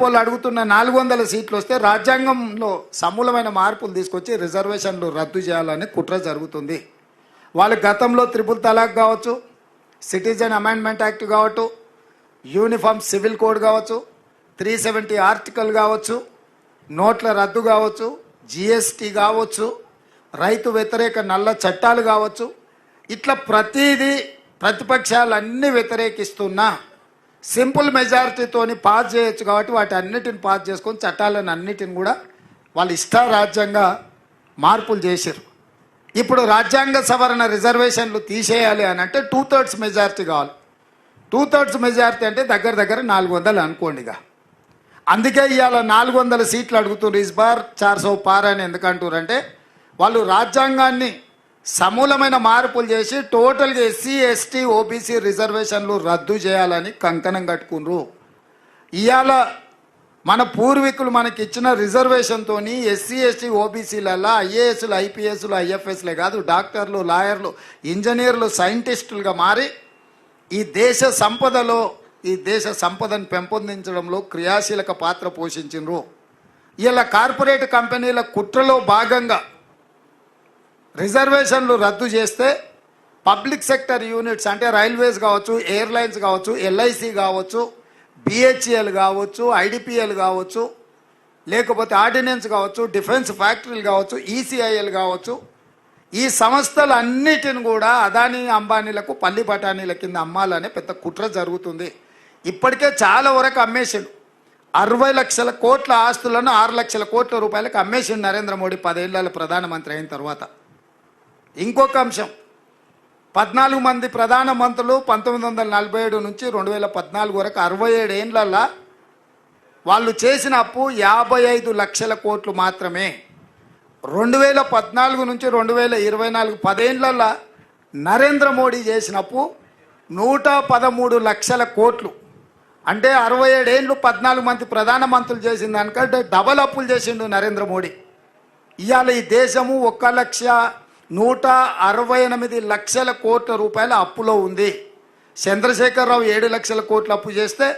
BJP అడుగుతున్న నాలుగు వందల సీట్లు వస్తే రాజ్యాంగంలో సమూలమైన మార్పులు తీసుకొచ్చి రిజర్వేషన్లు రద్దు చేయాలని కుట్ర జరుగుతుంది. వాళ్ళు గతంలో త్రిపుల్ తలాక్ కావచ్చు సిటిజన్ అమెండ్మెంట్ యాక్ట్ కావచ్చు యూనిఫామ్ సివిల్ కోడ్ కావచ్చు త్రీ సెవెంటీ ఆర్టికల్ కావచ్చు నోట్ల రద్దు కావచ్చు జిఎస్టీ కావచ్చు రైతు వ్యతిరేక నల్ల చట్టాలు కావచ్చు. ఇట్లా ప్రతిదీ ప్రతిపక్షాలన్నీ వ్యతిరేకిస్తున్నా సింపుల్ మెజారిటీతోని పాస్ చేయొచ్చు కాబట్టి వాటి అన్నిటిని పాస్ చేసుకొని చట్టాలను అన్నిటిని కూడా వాళ్ళు ఇష్టారాజ్యంగా మార్పులు చేశారు. ఇప్పుడు రాజ్యాంగ సవరణ రిజర్వేషన్లు తీసేయాలి అని అంటే టూ థర్డ్స్ మెజారిటీ కావాలి. టూ థర్డ్స్ మెజారిటీ అంటే దగ్గర దగ్గర నాలుగు వందలు అనుకోండి ఇక. అందుకే ఇవాళ నాలుగు వందల సీట్లు అడుగుతున్నారు. ఇస్బార్ బార్ చార్ పార్ అని ఎందుకంటారంటే వాళ్ళు రాజ్యాంగాన్ని సమూలమైన మార్పులు చేసి టోటల్గా ఎస్సీ ఎస్టీ ఓబీసీ రిజర్వేషన్లు రద్దు చేయాలని కంకణం కట్టుకున్నారు ఇవాళ మన పూర్వీకులు మనకి ఇచ్చిన రిజర్వేషన్తో ఎస్సీ ఎస్టీ ఓబీసీలలో ఐఏఎస్లు ఐపీఎస్లు ఐఎఫ్ఎస్లే కాదు డాక్టర్లు లాయర్లు ఇంజనీర్లు సైంటిస్టులుగా మారి ఈ దేశ సంపదలో ఈ దేశ సంపదను పెంపొందించడంలో క్రియాశీలక పాత్ర పోషించిండ్రు. ఇలా కార్పొరేట్ కంపెనీల కుట్రలో భాగంగా రిజర్వేషన్లు రద్దు చేస్తే పబ్లిక్ సెక్టర్ యూనిట్స్ అంటే రైల్వేస్ కావచ్చు ఎయిర్లైన్స్ కావచ్చు ఎల్ఐసి కావచ్చు బిహెచ్ఎల్ కావచ్చు ఐడిపిఎల్ కావచ్చు లేకపోతే ఆర్డినెన్స్ కావచ్చు డిఫెన్స్ ఫ్యాక్టరీలు కావచ్చు ఈసీఐఎల్ కావచ్చు. ఈ సంస్థలు అన్నిటిని కూడా అదానీ అంబానీలకు పల్లి బఠానీల కింద అమ్మాలనే పెద్ద కుట్ర జరుగుతుంది. ఇప్పటికే చాలా వరకు అమ్మేసిండు. అరవై లక్షల కోట్ల ఆస్తులను ఆరు లక్షల కోట్ల రూపాయలకు అమ్మేసిండు నరేంద్ర మోడీ పదేళ్ళ ప్రధానమంత్రి అయిన తర్వాత. ఇంకొక అంశం. పద్నాలుగు మంది ప్రధాన మంత్రులు పంతొమ్మిది వందల నలభై ఏడు నుంచి రెండు వేల పద్నాలుగు వరకు అరవై ఏడు ఏండ్లల్లా వాళ్ళు చేసిన అప్పు యాభై ఐదు లక్షల కోట్లు మాత్రమే. రెండు వేల పద్నాలుగు నుంచి రెండు వేల ఇరవై నాలుగు పదేళ్ళల్లా నరేంద్ర మోడీ చేసిన అప్పు నూట పదమూడు లక్షల కోట్లు. అంటే అరవై ఏడేళ్ళు పద్నాలుగు మంది ప్రధానమంత్రులు చేసింది దానికంటే డబల్ అప్పులు చేసిండు నరేంద్ర మోడీ. ఇవాళ ఈ దేశము ఒక్క లక్ష నూట అరవై ఎనిమిది లక్షల కోట్ల రూపాయల అప్పులో ఉంది. చంద్రశేఖరరావు ఏడు లక్షల కోట్ల అప్పు చేస్తే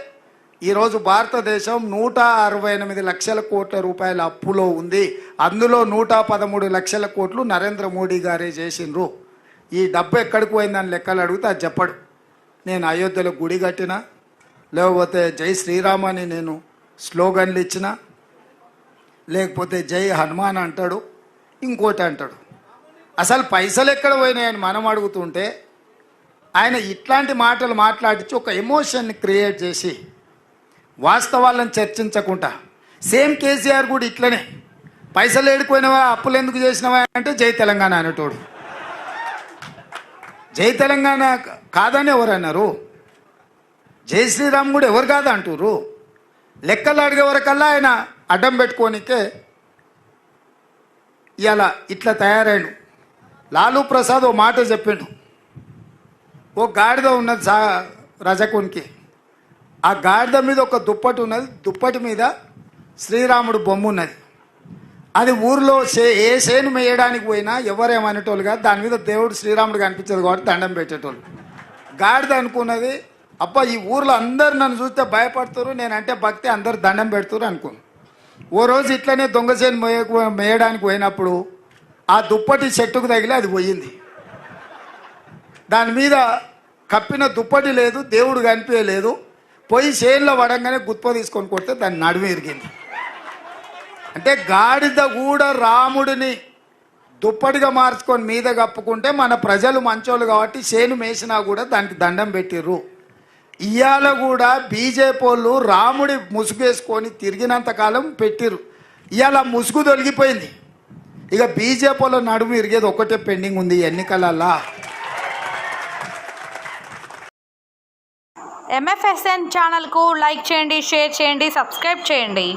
ఈరోజు భారతదేశం నూట అరవై ఎనిమిది లక్షల కోట్ల రూపాయల అప్పులో ఉంది. అందులో నూట పదమూడు లక్షల కోట్లు నరేంద్ర మోడీ గారే చేసిండ్రు. ఈ డబ్బు ఎక్కడికి పోయిందని లెక్కలు అడిగితే అది చెప్పడు. నేను అయోధ్యలో గుడి కట్టినా లేకపోతే జై శ్రీరామ్ అని నేను స్లోగన్లు ఇచ్చిన లేకపోతే జై హనుమాన్ అంటాడు ఇంకోటి అంటాడు. అసలు పైసలు ఎక్కడ పోయినాయని మనం అడుగుతుంటే ఆయన ఇట్లాంటి మాటలు మాట్లాడించి ఒక ఎమోషన్ని క్రియేట్ చేసి వాస్తవాలను చర్చించకుండా సేమ్ కేసీఆర్ కూడా ఇట్లనే పైసలు ఏడుకోయినవా అప్పులు ఎందుకు చేసినవా అంటే జై తెలంగాణ అనేటోడు. జై తెలంగాణ కాదని ఎవరన్నారు? జై శ్రీరామ్ కూడా ఎవరు కాదు అంటారు లెక్కలు అడిగే వరకల్లా ఆయన అడ్డం పెట్టుకోనికే ఇలా ఇట్లా తయారైండు. లాలూ ప్రసాద్ ఓ మాట చెప్పిండు. ఓ గాడిద ఉన్నది సా రజకునికి. ఆ గాడిద మీద ఒక దుప్పటి ఉన్నది. దుప్పటి మీద శ్రీరాముడు బొమ్మ ఉన్నది. అది ఊర్లో సే ఏ చేను మేయడానికి పోయినా ఎవరేమనేటోళ్ళు కాదు దాని మీద దేవుడు శ్రీరాముడు కనిపించదు కాబట్టి దండం పెట్టేటోళ్ళు. గాడిద అనుకున్నది అబ్బా ఈ ఊర్లో అందరు నన్ను చూస్తే భయపడుతురు నేనంటే భక్తి అందరు దండం పెడుతురు అనుకున్నాను. ఓ రోజు ఇట్లనే దొంగసేను మేయ మేయడానికి పోయినప్పుడు ఆ దుప్పటి చెట్టుకు తగిలి అది పోయింది. దాని మీద కప్పిన దుప్పటి లేదు దేవుడు కనిపించలేదు. పోయి చేనులో పడంగానే గుత్ప తీసుకొని కొడితే దాని నడుము ఇరిగింది. అంటే గాడిద కూడా రాముడిని దుప్పటిగా మార్చుకొని మీద కప్పుకుంటే మన ప్రజలు మంచోళ్ళు కాబట్టి చేను మేసినా కూడా దానికి దండం పెట్టిర్రు. ఇవాళ కూడా బీజేపీ వాళ్ళు రాముడి ముసుగేసుకొని తిరిగినంత కాలం పెట్టిర్రు. ఇవాళ ముసుగు తొలగిపోయింది. ఇక బీజేపీలో నడుము ఇరిగేది ఒకటే పెండింగ్ ఉంది ఎన్నికలలా. ఎంఎఫ్ఎస్ఎన్ ఛానల్కు లైక్ చేయండి షేర్ చేయండి సబ్స్క్రైబ్ చేయండి.